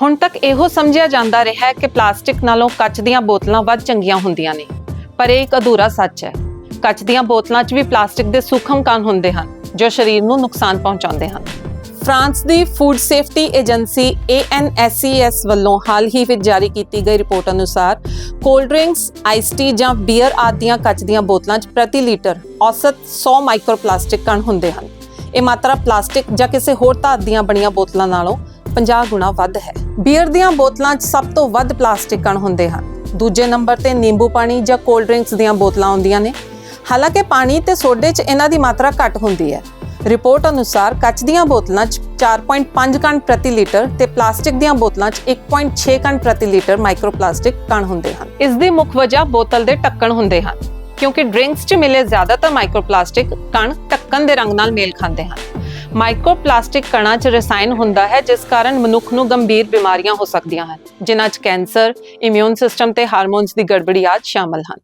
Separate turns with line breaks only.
ਹੁਣ ਤੱਕ ਇਹੋ ਸਮਝਿਆ ਜਾਂਦਾ ਰਿਹਾ ਹੈ ਕਿ ਪਲਾਸਟਿਕ ਨਾਲੋਂ ਕੱਚ ਦੀਆਂ ਬੋਤਲਾਂ ਵੱਧ ਚੰਗੀਆਂ ਹੁੰਦੀਆਂ ਨੇ। ਪਰ ਇਹ ਇੱਕ ਅਧੂਰਾ ਸੱਚ ਹੈ। ਕੱਚ ਦੀਆਂ ਬੋਤਲਾਂ 'ਚ ਵੀ ਪਲਾਸਟਿਕ ਦੇ ਸੂਖਮ ਕਣ ਹੁੰਦੇ ਹਨ, ਜੋ ਸਰੀਰ ਨੂੰ ਨੁਕਸਾਨ ਪਹੁੰਚਾਉਂਦੇ ਹਨ। ਫਰਾਂਸ ਦੀ ਫੂਡ ਸੇਫਟੀ ਏਜੰਸੀ ANSES ਵੱਲੋਂ ਹਾਲ ਹੀ ਵਿੱਚ ਜਾਰੀ ਕੀਤੀ ਗਈ ਰਿਪੋਰਟ ਅਨੁਸਾਰ ਕੋਲਡ ਡਰਿੰਕਸ, ਆਈਸ ਟੀ ਜਾਂ ਬੀਅਰ ਆਦਿ ਦੀਆਂ ਕੱਚ ਦੀਆਂ ਬੋਤਲਾਂ 'ਚ ਪ੍ਰਤੀ ਲੀਟਰ ਔਸਤ 100 ਮਾਈਕਰੋਪਲਾਸਟਿਕ ਕਣ ਹੁੰਦੇ ਹਨ। ਇਹ ਮਾਤਰਾ ਪਲਾਸਟਿਕ ਜਾਂ ਕਿਸੇ ਹੋਰ ਧਾਤ ਦੀਆਂ ਬਣੀਆਂ ਬੋਤਲਾਂ ਨਾਲੋਂ 50 ਗੁਣਾ ਵੱਧ ਹੈ। ਬੀਅਰ ਦੀਆਂ ਬੋਤਲਾਂ 'ਚ ਸਭ ਤੋਂ ਵੱਧ ਪਲਾਸਟਿਕ ਕਣ ਹੁੰਦੇ ਹਨ। ਦੂਜੇ ਨੰਬਰ ਤੇ ਨਿੰਬੂ ਪਾਣੀ ਜਾਂ ਕੋਲਡ ਡਰਿੰਕਸ ਦੀਆਂ ਬੋਤਲਾਂ ਆਉਂਦੀਆਂ ਨੇ। ਹਾਲਾਂਕਿ ਪਾਣੀ ਤੇ ਸੋਡੇ 'ਚ ਇਹਨਾਂ ਦੀ ਮਾਤਰਾ ਘੱਟ ਹੁੰਦੀ ਹੈ। ਰਿਪੋਰਟ ਅਨੁਸਾਰ ਕੱਚ ਦੀਆਂ ਬੋਤਲਾਂ 'ਚ 4.5 ਕਣ ਪ੍ਰਤੀ ਲੀਟਰ ਤੇ ਪਲਾਸਟਿਕ ਦੀਆਂ ਬੋਤਲਾਂ 'ਚ 1.6 ਕਣ ਪ੍ਰਤੀ ਲੀਟਰ ਮਾਈਕਰੋਪਲਾਸਟਿਕ ਕਣ ਹੁੰਦੇ ਹਨ। ਇਸ ਦੀ ਮੁੱਖ ਵਜ੍ਹਾ ਬੋਤਲ ਦੇ ਢੱਕਣ ਹੁੰਦੇ ਹਨ। ਕਿਉਂਕਿ ਡਰਿੰਕਸ 'ਚ ਮਿਲੇ ਜ਼ਿਆਦਾਤਰ ਮਾਈਕਰੋਪਲਾਸਟਿਕ ਕਣ ਢੱਕਣ ਦੇ ਰੰਗ ਨਾਲ ਮੇਲ ਖਾਂਦੇ ਹਨ। ਮਾਈਕਰੋਪਲਾਸਟਿਕ ਕਣਾਂ 'ਚ ਰਸਾਇਣ ਹੁੰਦਾ ਹੈ, ਜਿਸ ਕਾਰਨ ਮਨੁੱਖ ਨੂੰ ਗੰਭੀਰ ਬਿਮਾਰੀਆਂ ਹੋ ਸਕਦੀਆਂ ਹਨ, ਜਿਨ੍ਹਾਂ 'ਚ ਕੈਂਸਰ ਇਮਿਊਨ ਸਿਸਟਮ ਤੇ ਹਾਰਮੋਨਸ ਦੀ ਗੜਬੜੀ ਆਦਿ ਸ਼ਾਮਲ ਹਨ।